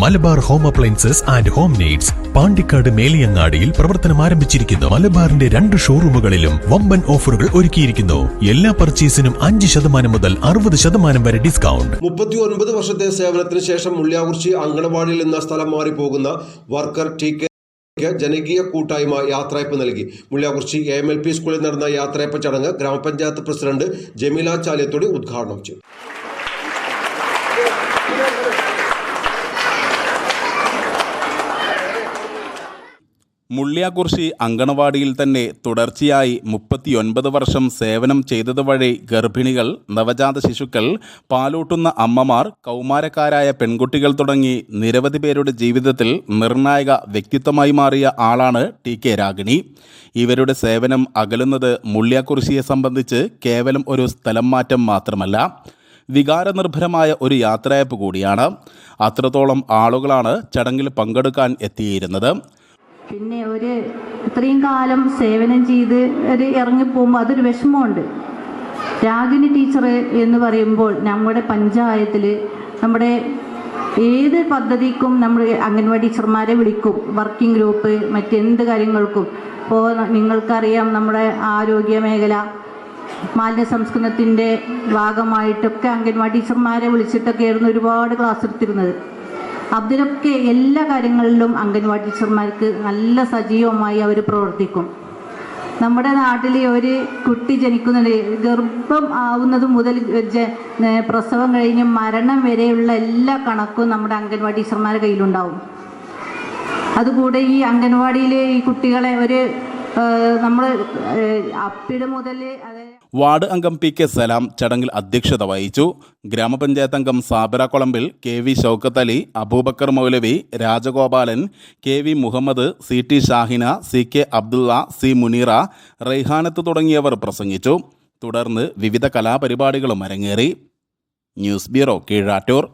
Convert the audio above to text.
Malabar home appliances and home needs Pandikkad മേലിയങ്ങാടിയിൽ പ്രവർത്തനം ആരംഭിച്ചിരിക്കുന്നു. മലബാറിന്റെ രണ്ട് ഷോറൂമുകളിലും വമ്പൻ ഓഫറുകൾ ഒരുക്കിയിരിക്കുന്നു. എല്ലാ പർച്ചേസിനും അഞ്ച് ശതമാനം മുതൽ അറുപത് ശതമാനം വരെ ഡിസ്കൗണ്ട്. മുപ്പത്തി ഒൻപത് വർഷത്തെ സേവനത്തിന് ശേഷം മുള്ളിയാകുറിച്ചി അങ്കണവാടിയിൽ നിന്ന് സ്ഥലം മാറി പോകുന്ന വർക്കർ ടി കെ ജനകീയ കൂട്ടായ്മ യാത്രയപ്പ് നൽകി. മുള്ളിയാകുറിച്ചി എം എൽ പി സ്കൂളിൽ നടന്ന യാത്രയപ്പ് ചടങ്ങ് ഗ്രാമപഞ്ചായത്ത് പ്രസിഡന്റ് ജമീല ചാലിയത്തോടി ഉദ്ഘാടനം ചെയ്തു. മുള്ളിയാകുർശി അങ്കണവാടിയിൽ തന്നെ തുടർച്ചയായി മുപ്പത്തിയൊൻപത് വർഷം സേവനം ചെയ്തത് വഴി ഗർഭിണികൾ നവജാത ശിശുക്കൾ പാലൂട്ടുന്ന അമ്മമാർ കൗമാരക്കാരായ പെൺകുട്ടികൾ തുടങ്ങി നിരവധി പേരുടെ ജീവിതത്തിൽ നിർണായക വ്യക്തിത്വമായി മാറിയ ആളാണ് ടി കെ രാഗിണി. ഇവരുടെ സേവനം അകലുന്നത് മുള്ളിയാകുർശിയെ സംബന്ധിച്ച് കേവലം ഒരു സ്ഥലം മാറ്റം മാത്രമല്ല വികാരനിർഭരമായ ഒരു യാത്രയപ്പ് കൂടിയാണ്. അത്രത്തോളം ആളുകളാണ് ചടങ്ങിൽ പങ്കെടുക്കാൻ എത്തിയിരുന്നത്. പിന്നെ ഒരു ഇത്രയും കാലം സേവനം ചെയ്ത് ഒരു ഇറങ്ങിപ്പോകുമ്പോൾ അതൊരു വിഷമമുണ്ട്. രാഗിണി ടീച്ചർ എന്ന് പറയുമ്പോൾ നമ്മുടെ പഞ്ചായത്തിൽ നമ്മുടെ ഏത് പദ്ധതിക്കും നമ്മൾ അംഗൻവാടി ടീച്ചർമാരെ വിളിക്കും. വർക്കിംഗ് ഗ്രൂപ്പ് മറ്റെന്ത് കാര്യങ്ങൾക്കും. ഇപ്പോൾ നിങ്ങൾക്കറിയാം നമ്മുടെ ആരോഗ്യ മേഖല മാലിന്യ സംസ്കരണത്തിന്റെ ഭാഗമായിട്ടൊക്കെ അംഗൻവാടി ടീച്ചർമാരെ വിളിച്ചിട്ടൊക്കെയായിരുന്നു ഒരുപാട് ക്ലാസ് എടുത്തിരുന്നത്. അതിലൊക്കെ എല്ലാ കാര്യങ്ങളിലും അംഗൻവാടി ടീച്ചർമാർക്ക് നല്ല സജീവമായി അവർ പ്രവർത്തിക്കും. നമ്മുടെ നാട്ടിൽ ഒരു കുട്ടി ജനിക്കുന്നത് ഗർഭം ആവുന്നത് മുതൽ പ്രസവം കഴിഞ്ഞ് മരണം വരെയുള്ള എല്ലാ കണക്കും നമ്മുടെ അംഗൻവാടി ടീച്ചർമാരുടെ കയ്യിലുണ്ടാവും. അതുകൂടെ ഈ അംഗൻവാടിയിലെ ഈ കുട്ടികളെ ഒരു നമ്മൾ അപ്പിട് മുതൽ അതായത് വാർഡ് അംഗം പി കെ സലാം ചടങ്ങിൽ അധ്യക്ഷത വഹിച്ചു. ഗ്രാമപഞ്ചായത്ത് അംഗം Sabira Kolambil K V Shoukath Ali Aboobacker Moulavi Rajagopalan K V Muhammad C T Shahina C K Abdulla C Muneera Raihanath തുടങ്ങിയവർ പ്രസംഗിച്ചു. തുടർന്ന് വിവിധ കലാപരിപാടികളും അരങ്ങേറി. News bureau Keezhattur.